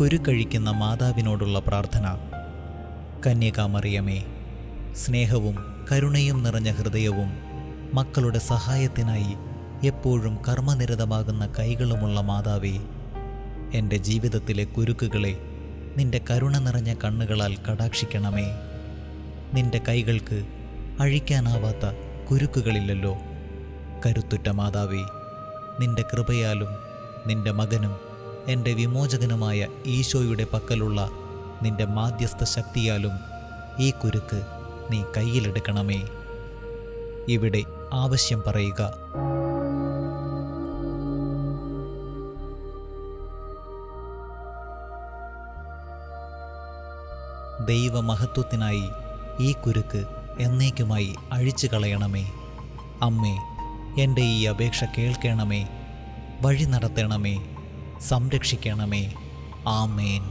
കുരുക്കഴിക്കുന്ന മാതാവിനോടുള്ള പ്രാർത്ഥന. കന്യകാമറിയമേ സ്നേഹവും കരുണയും നിറഞ്ഞ ഹൃദയവും മക്കളുടെ സഹായത്തിനായി എപ്പോഴും കർമ്മനിരതമാകുന്ന കൈകളുമുള്ള മാതാവേ എന്റെ ജീവിതത്തിലെ കുരുക്കുകളെ നിന്റെ കരുണ നിറഞ്ഞ കണ്ണുകളാൽ കടാക്ഷിക്കണമേ. നിന്റെ കൈകൾക്ക് അഴിക്കാനാവാത്ത കുരുക്കുകളില്ലല്ലോ. കരുത്തുറ്റ മാതാവേ നിന്റെ കൃപയാലും നിന്റെ മകനും എന്റെ വിമോചകനുമായ ഈശോയുടെ പക്കലുള്ള നിന്റെ മാധ്യസ്ഥ ശക്തിയാലും ഈ കുരുക്ക് നീ കയ്യിലെടുക്കണമേ. ഇവിടെ ആവശ്യം പറയുക. ദൈവമഹത്വത്തിനായി ഈ കുരുക്ക് എന്നേക്കുമായി അഴിച്ചു കളയണമേ അമ്മേ എന്റെ ഈ അപേക്ഷ കേൾക്കണമേ വഴി നടത്തണമേ. സംരക്ഷിക്കണമേ. ആമേൻ.